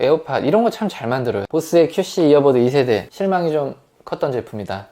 에어팟 이런 거 참 잘 만들어요. 보스의 QC 이어버드 2세대 실망이 좀 컸던 제품이다.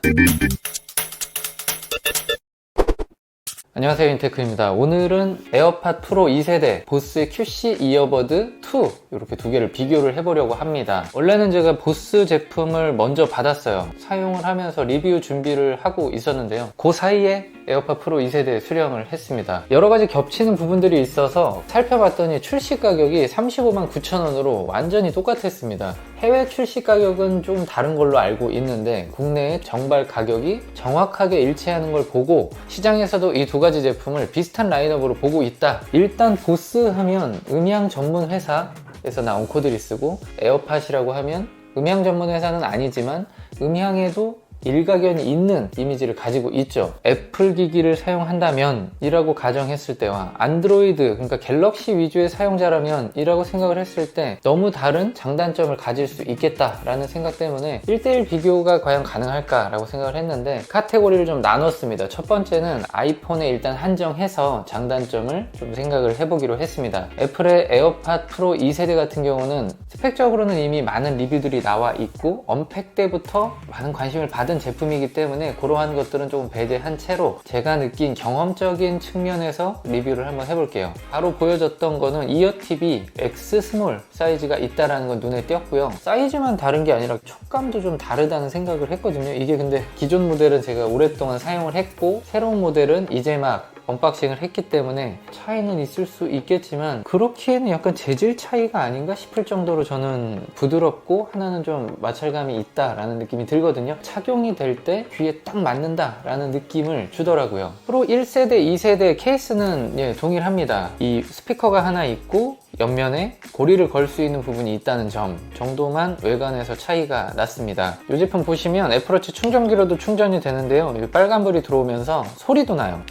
안녕하세요 인테크입니다. 오늘은 에어팟 프로 2세대 보스의 QC 이어버드 2 이렇게 두 개를 비교를 해보려고 합니다. 원래는 제가 보스 제품을 먼저 받았어요. 사용을 하면서 리뷰 준비를 하고 있었는데요. 그 사이에 에어팟 프로 2세대 수령을 했습니다. 여러 가지 겹치는 부분들이 있어서 살펴봤더니 출시 가격이 35만 9천원으로 완전히 똑같았습니다. 해외 출시 가격은 좀 다른 걸로 알고 있는데 국내의 정발 가격이 정확하게 일치하는 걸 보고 시장에서도 이 두 가지 제품을 비슷한 라인업으로 보고 있다. 일단 보스 하면 음향 전문 회사에서 나온 코드를 쓰고 에어팟이라고 하면 음향 전문 회사는 아니지만 음향에도 일가견이 있는 이미지를 가지고 있죠. 애플 기기를 사용한다면 이라고 가정했을 때와 안드로이드, 그러니까 갤럭시 위주의 사용자라면 이라고 생각을 했을 때 너무 다른 장단점을 가질 수 있겠다라는 생각 때문에 1대1 비교가 과연 가능할까 라고 생각을 했는데 카테고리를 좀 나눴습니다. 첫 번째는 아이폰에 일단 한정해서 장단점을 좀 생각을 해보기로 했습니다. 애플의 에어팟 프로 2세대 같은 경우는 스펙적으로는 이미 많은 리뷰들이 나와 있고 언팩 때부터 많은 관심을 받은 제품이기 때문에 그러한 것들은 조금 배제한 채로 제가 느낀 경험적인 측면에서 리뷰를 한번 해볼게요. 바로 보여줬던 거는 이어팁이 X 스몰 사이즈가 있다라는 건 눈에 띄었고요. 사이즈만 다른 게 아니라 촉감도 좀 다르다는 생각을 했거든요. 이게 근데 기존 모델은 제가 오랫동안 사용을 했고 새로운 모델은 이제 막 언박싱을 했기 때문에 차이는 있을 수 있겠지만 그렇기에는 약간 재질 차이가 아닌가 싶을 정도로 저는 부드럽고 하나는 좀 마찰감이 있다라는 느낌이 들거든요. 착용이 될 때 귀에 딱 맞는다라는 느낌을 주더라고요. 프로 1세대, 2세대 케이스는 예, 동일합니다. 이 스피커가 하나 있고 옆면에 고리를 걸 수 있는 부분이 있다는 점 정도만 외관에서 차이가 났습니다. 이 제품 보시면 애플워치 충전기로도 충전이 되는데요. 빨간불이 들어오면서 소리도 나요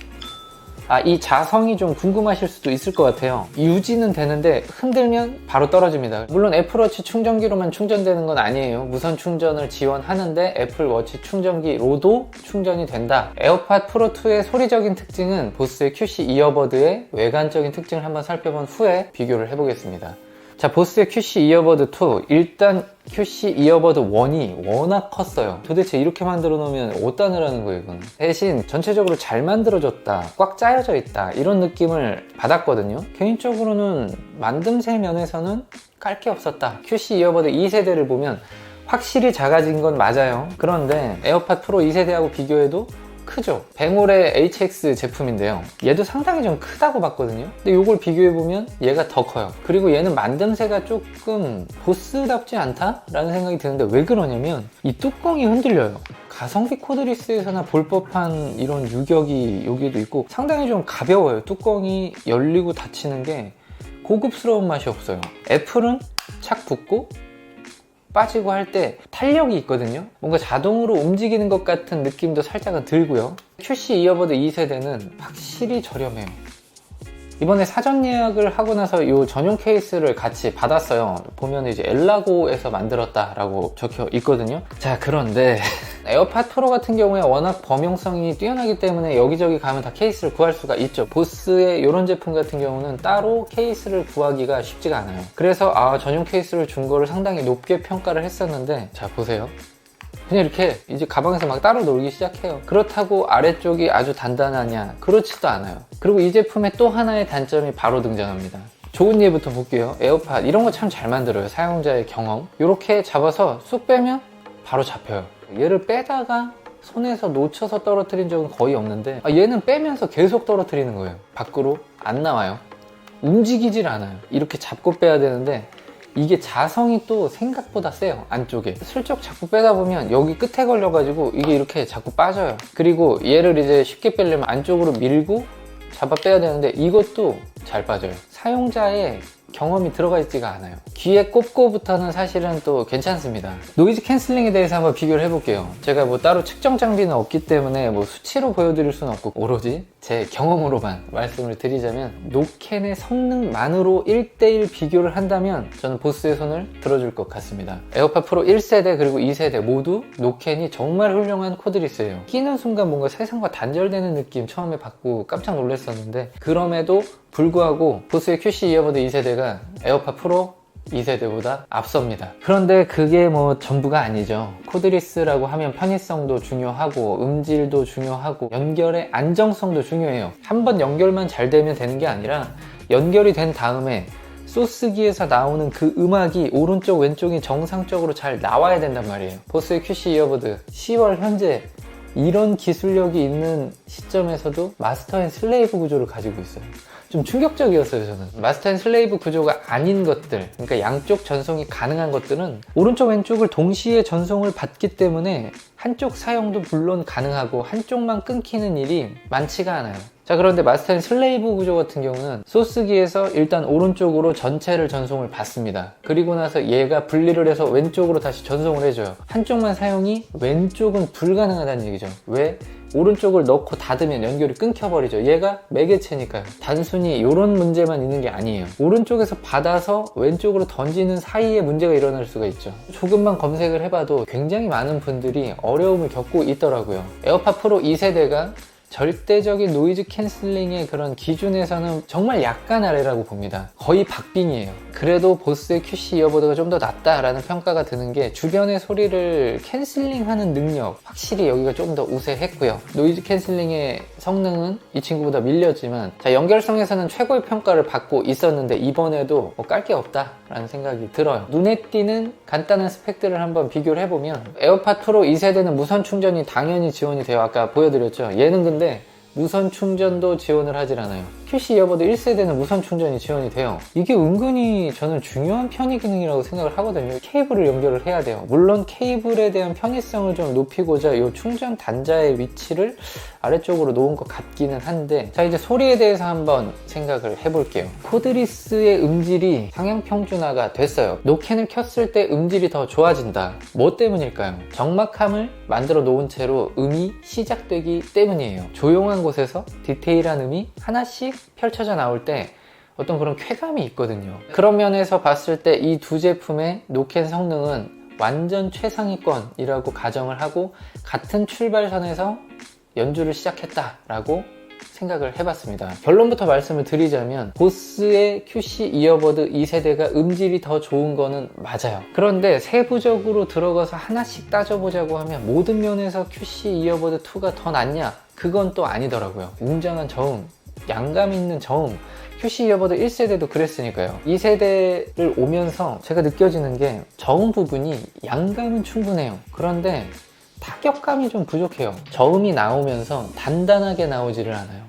아, 이 자성이 좀 궁금하실 수도 있을 것 같아요. 유지는 되는데 흔들면 바로 떨어집니다. 물론 애플워치 충전기로만 충전되는 건 아니에요. 무선 충전을 지원하는데 애플워치 충전기로도 충전이 된다. 에어팟 프로2의 소리적인 특징은 보스의 QC 이어버드의 외관적인 특징을 한번 살펴본 후에 비교를 해보겠습니다. 자, 보스의 QC 이어버드 2. 일단 QC 이어버드 1이 워낙 컸어요. 도대체 이렇게 만들어 놓으면 어디다느라는 거예요, 이건. 대신 전체적으로 잘 만들어졌다, 꽉 짜여져 있다, 이런 느낌을 받았거든요. 개인적으로는 만듦새 면에서는 깔 게 없었다. QC 이어버드 2세대를 보면 확실히 작아진 건 맞아요. 그런데 에어팟 프로 2세대하고 비교해도 크죠. 뱅올의 HX 제품인데요. 얘도 상당히 좀 크다고 봤거든요. 근데 이걸 비교해보면 얘가 더 커요. 그리고 얘는 만듦새가 조금 보스답지 않다라는 생각이 드는데 왜 그러냐면 이 뚜껑이 흔들려요. 가성비 코드리스에서나 볼 법한 이런 유격이 여기에도 있고 상당히 좀 가벼워요. 뚜껑이 열리고 닫히는 게 고급스러운 맛이 없어요. 애플은 착 붙고 빠지고 할 때 탄력이 있거든요 뭔가 자동으로 움직이는 것 같은 느낌도 살짝은 들고요 QC 이어버드 2세대는 확실히 저렴해요 이번에 사전 예약을 하고 나서 이 전용 케이스를 같이 받았어요. 보면 이제 엘라고에서 만들었다라고 적혀 있거든요. 자, 그런데 에어팟 프로 같은 경우에 워낙 범용성이 뛰어나기 때문에 여기저기 가면 다 케이스를 구할 수가 있죠. 보스의 이런 제품 같은 경우는 따로 케이스를 구하기가 쉽지가 않아요. 그래서 아, 전용 케이스를 준 거를 상당히 높게 평가를 했었는데 자, 보세요. 그냥 이렇게 이제 가방에서 막 따로 놀기 시작해요. 그렇다고 아래쪽이 아주 단단하냐? 그렇지도 않아요. 그리고 이 제품의 또 하나의 단점이 바로 등장합니다. 좋은 예부터 볼게요. 에어팟 이런 거 참 잘 만들어요. 사용자의 경험. 이렇게 잡아서 쑥 빼면 바로 잡혀요. 얘를 빼다가 손에서 놓쳐서 떨어뜨린 적은 거의 없는데 아, 얘는 빼면서 계속 떨어뜨리는 거예요. 밖으로 안 나와요. 움직이질 않아요. 이렇게 잡고 빼야 되는데 이게 자성이 또 생각보다 세요 안쪽에 슬쩍 자꾸 빼다 보면 여기 끝에 걸려가지고 이게 이렇게 자꾸 빠져요 그리고 얘를 이제 쉽게 빼려면 안쪽으로 밀고 잡아 빼야 되는데 이것도 잘 빠져요 사용자의 경험이 들어가 있지가 않아요. 귀에 꼽고부터는 사실은 또 괜찮습니다. 노이즈 캔슬링에 대해서 한번 비교를 해볼게요. 제가 뭐 따로 측정 장비는 없기 때문에 뭐 수치로 보여드릴 수는 없고 오로지 제 경험으로만 말씀을 드리자면 노캔의 성능만으로 1대1 비교를 한다면 저는 보스의 손을 들어줄 것 같습니다. 에어팟 프로 1세대 그리고 2세대 모두 노캔이 정말 훌륭한 코드리스예요. 끼는 순간 뭔가 세상과 단절되는 느낌 처음에 받고 깜짝 놀랐었는데 그럼에도 불구하고 보스의 QC 이어버드 2세대가 에어팟 프로 2세대보다 앞섭니다. 그런데 그게 뭐 전부가 아니죠. 코드리스라고 하면 편의성도 중요하고 음질도 중요하고 연결의 안정성도 중요해요. 한 번 연결만 잘 되면 되는 게 아니라 연결이 된 다음에 소스기에서 나오는 그 음악이 오른쪽 왼쪽이 정상적으로 잘 나와야 된단 말이에요. 보스의 QC 이어버드 10월 현재 이런 기술력이 있는 시점에서도 마스터 앤 슬레이브 구조를 가지고 있어요. 좀 충격적이었어요, 저는. 마스터 앤 슬레이브 구조가 아닌 것들, 그러니까 양쪽 전송이 가능한 것들은 오른쪽 왼쪽을 동시에 전송을 받기 때문에 한쪽 사용도 물론 가능하고 한쪽만 끊기는 일이 많지가 않아요. 자 그런데 마스터 앤 슬레이브 구조 같은 경우는 소스기에서 일단 오른쪽으로 전체를 전송을 받습니다. 그리고 나서 얘가 분리를 해서 왼쪽으로 다시 전송을 해줘요. 한쪽만 사용이 왼쪽은 불가능하다는 얘기죠. 왜? 오른쪽을 넣고 닫으면 연결이 끊겨버리죠. 얘가 매개체니까요. 단순히 이런 문제만 있는 게 아니에요. 오른쪽에서 받아서 왼쪽으로 던지는 사이에 문제가 일어날 수가 있죠. 조금만 검색을 해봐도 굉장히 많은 분들이 어려움을 겪고 있더라고요. 에어팟 프로 2세대가 절대적인 노이즈 캔슬링의 그런 기준에서는 정말 약간 아래라고 봅니다. 거의 박빙이에요. 그래도 보스의 QC 이어보드가 좀 더 낫다라는 평가가 드는 게 주변의 소리를 캔슬링하는 능력 확실히 여기가 좀더 우세했고요. 노이즈 캔슬링의 성능은 이 친구보다 밀렸지만 자, 연결성에서는 최고의 평가를 받고 있었는데 이번에도 뭐 깔 게 없다라는 생각이 들어요. 눈에 띄는 간단한 스펙들을 한번 비교를 해보면 에어팟 프로 2세대는 무선 충전이 당연히 지원이 돼요. 아까 보여드렸죠. 얘는 근데 무선 충전도 지원을 하질 않아요. QC 이어버드 1세대는 무선 충전이 지원이 돼요. 이게 은근히 저는 중요한 편의 기능이라고 생각을 하거든요. 케이블을 연결을 해야 돼요. 물론 케이블에 대한 편의성을 좀 높이고자 이 충전 단자의 위치를 아래쪽으로 놓은 것 같기는 한데 자 이제 소리에 대해서 한번 생각을 해볼게요. 코드리스의 음질이 상향 평준화가 됐어요. 노캔을 켰을 때 음질이 더 좋아진다. 뭐 때문일까요? 정막함을 만들어 놓은 채로 음이 시작되기 때문이에요. 조용한 곳에서 디테일한 음이 하나씩 펼쳐져 나올 때 어떤 그런 쾌감이 있거든요. 그런 면에서 봤을 때 이 두 제품의 노캔 성능은 완전 최상위권이라고 가정을 하고 같은 출발선에서 연주를 시작했다라고 생각을 해봤습니다. 결론부터 말씀을 드리자면 보스의 QC 이어버드 2세대가 음질이 더 좋은 거는 맞아요. 그런데 세부적으로 들어가서 하나씩 따져보자고 하면 모든 면에서 QC 이어버드 2가 더 낫냐? 그건 또 아니더라고요. 웅장한 저음, 양감 있는 저음, QC 이어버드 1세대도 그랬으니까요. 2세대를 오면서 제가 느껴지는 게 저음 부분이 양감은 충분해요. 그런데 타격감이 좀 부족해요. 저음이 나오면서 단단하게 나오지를 않아요.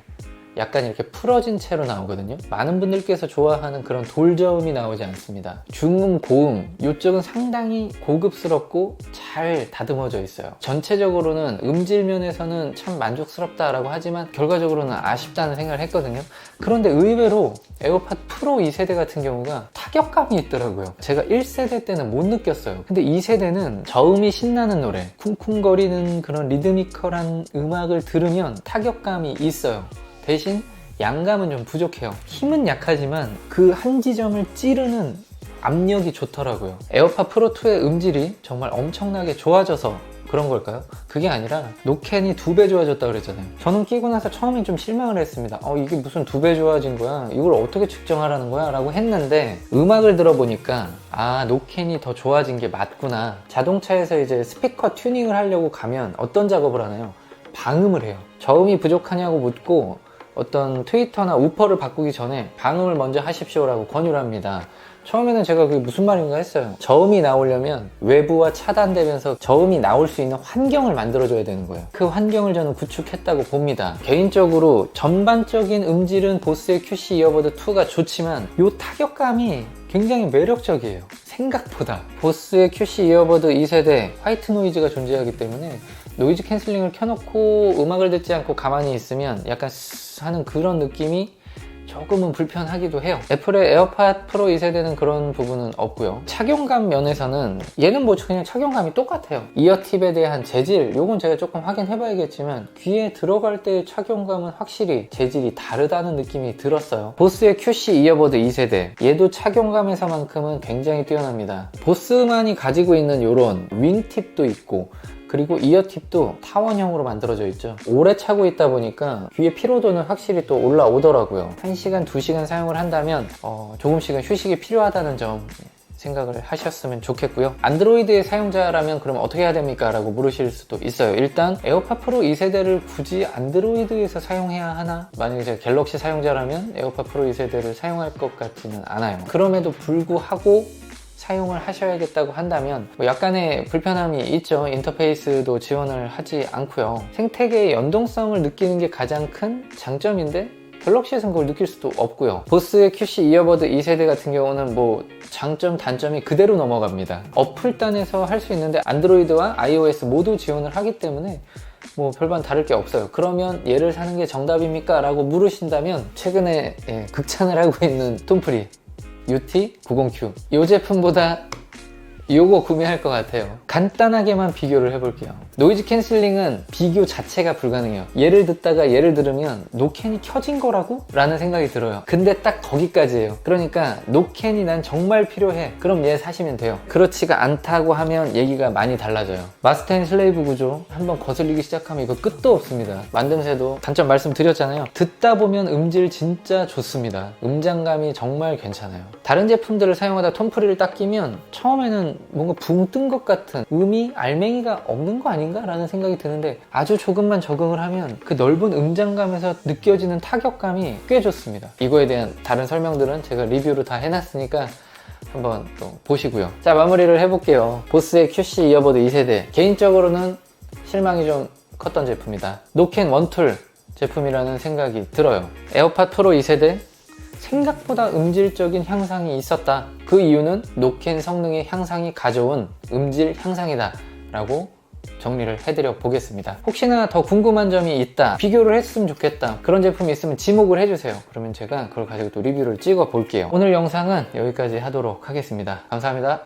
약간 이렇게 풀어진 채로 나오거든요. 많은 분들께서 좋아하는 그런 돌저음이 나오지 않습니다. 중음, 고음, 이쪽은 상당히 고급스럽고 잘 다듬어져 있어요. 전체적으로는 음질 면에서는 참 만족스럽다라고 하지만 결과적으로는 아쉽다는 생각을 했거든요. 그런데 의외로 에어팟 프로 2세대 같은 경우가 타격감이 있더라고요. 제가 1세대 때는 못 느꼈어요. 근데 2세대는 저음이 신나는 노래, 쿵쿵거리는 그런 리드미컬한 음악을 들으면 타격감이 있어요. 대신 양감은 좀 부족해요. 힘은 약하지만 그 한 지점을 찌르는 압력이 좋더라고요. 에어팟 프로 2의 음질이 정말 엄청나게 좋아져서 그런 걸까요? 그게 아니라 노캔이 두 배 좋아졌다 그랬잖아요. 저는 끼고 나서 처음엔 좀 실망을 했습니다. 어, 이게 무슨 두 배 좋아진 거야? 이걸 어떻게 측정하라는 거야? 라고 했는데 음악을 들어보니까 아, 노캔이 더 좋아진 게 맞구나. 자동차에서 이제 스피커 튜닝을 하려고 가면 어떤 작업을 하나요? 방음을 해요. 저음이 부족하냐고 묻고 어떤 트위터나 우퍼를 바꾸기 전에 방음을 먼저 하십시오라고 권유를 합니다. 처음에는 제가 그게 무슨 말인가 했어요. 저음이 나오려면 외부와 차단되면서 저음이 나올 수 있는 환경을 만들어줘야 되는 거예요. 그 환경을 저는 구축했다고 봅니다. 개인적으로 전반적인 음질은 보스의 QC 이어버드 2가 좋지만 이 타격감이 굉장히 매력적이에요. 생각보다. 보스의 QC 이어버드 2세대 화이트 노이즈가 존재하기 때문에 노이즈 캔슬링을 켜놓고 음악을 듣지 않고 가만히 있으면 약간 하는 그런 느낌이 조금은 불편하기도 해요. 애플의 에어팟 프로 2세대는 그런 부분은 없고요. 착용감 면에서는 얘는 뭐 그냥 착용감이 똑같아요. 이어팁에 대한 재질, 요건 제가 조금 확인해 봐야겠지만 귀에 들어갈 때의 착용감은 확실히 재질이 다르다는 느낌이 들었어요. 보스의 QC 이어버드 2세대, 얘도 착용감에서만큼은 굉장히 뛰어납니다. 보스만이 가지고 있는 요런 윙팁도 있고 그리고 이어팁도 타원형으로 만들어져 있죠. 오래 차고 있다 보니까 귀의 피로도는 확실히 또 올라오더라고요. 1시간, 2시간 사용을 한다면 어, 조금씩은 휴식이 필요하다는 점 생각을 하셨으면 좋겠고요. 안드로이드의 사용자라면 그럼 어떻게 해야 됩니까? 라고 물으실 수도 있어요. 일단 에어팟 프로 2세대를 굳이 안드로이드에서 사용해야 하나? 만약에 제가 갤럭시 사용자라면 에어팟 프로 2세대를 사용할 것 같지는 않아요. 그럼에도 불구하고 사용을 하셔야겠다고 한다면 뭐 약간의 불편함이 있죠. 인터페이스도 지원을 하지 않고요. 생태계의 연동성을 느끼는 게 가장 큰 장점인데 갤럭시에서는 그걸 느낄 수도 없고요. 보스의 QC 이어버드 2세대 같은 경우는 뭐 장점, 단점이 그대로 넘어갑니다. 어플단에서 할 수 있는데 안드로이드와 iOS 모두 지원을 하기 때문에 뭐 별반 다를 게 없어요. 그러면 얘를 사는 게 정답입니까? 라고 물으신다면 최근에 예, 극찬을 하고 있는 톰프리 UT90Q 이 제품보다 요거 구매할 것 같아요. 간단하게만 비교를 해볼게요. 노이즈 캔슬링은 비교 자체가 불가능해요. 예를 듣다가 예를 들으면 노캔이 켜진 거라고? 라는 생각이 들어요. 근데 딱 거기까지예요. 그러니까 노캔이 난 정말 필요해. 그럼 얘 사시면 돼요. 그렇지가 않다고 하면 얘기가 많이 달라져요. 마스터 앤 슬레이브 구조 한번 거슬리기 시작하면 이거 끝도 없습니다. 만듦새도 단점 말씀드렸잖아요. 듣다 보면 음질 진짜 좋습니다. 음장감이 정말 괜찮아요. 다른 제품들을 사용하다 톰프리를 딱 끼면 처음에는 뭔가 붕 뜬 것 같은 음이 알맹이가 없는 거 아닌가? 라는 생각이 드는데 아주 조금만 적응을 하면 그 넓은 음장감에서 느껴지는 타격감이 꽤 좋습니다. 이거에 대한 다른 설명들은 제가 리뷰로 다 해놨으니까 한번 또 보시고요. 자, 마무리를 해볼게요. 보스의 QC 이어버드 2세대. 개인적으로는 실망이 좀 컸던 제품이다. 노캔 원툴 제품이라는 생각이 들어요. 에어팟 프로 2세대 생각보다 음질적인 향상이 있었다. 그 이유는 노캔 성능의 향상이 가져온 음질 향상이다. 라고 정리를 해드려 보겠습니다. 혹시나 더 궁금한 점이 있다, 비교를 했으면 좋겠다, 그런 제품이 있으면 지목을 해주세요. 그러면 제가 그걸 가지고 또 리뷰를 찍어 볼게요. 오늘 영상은 여기까지 하도록 하겠습니다. 감사합니다.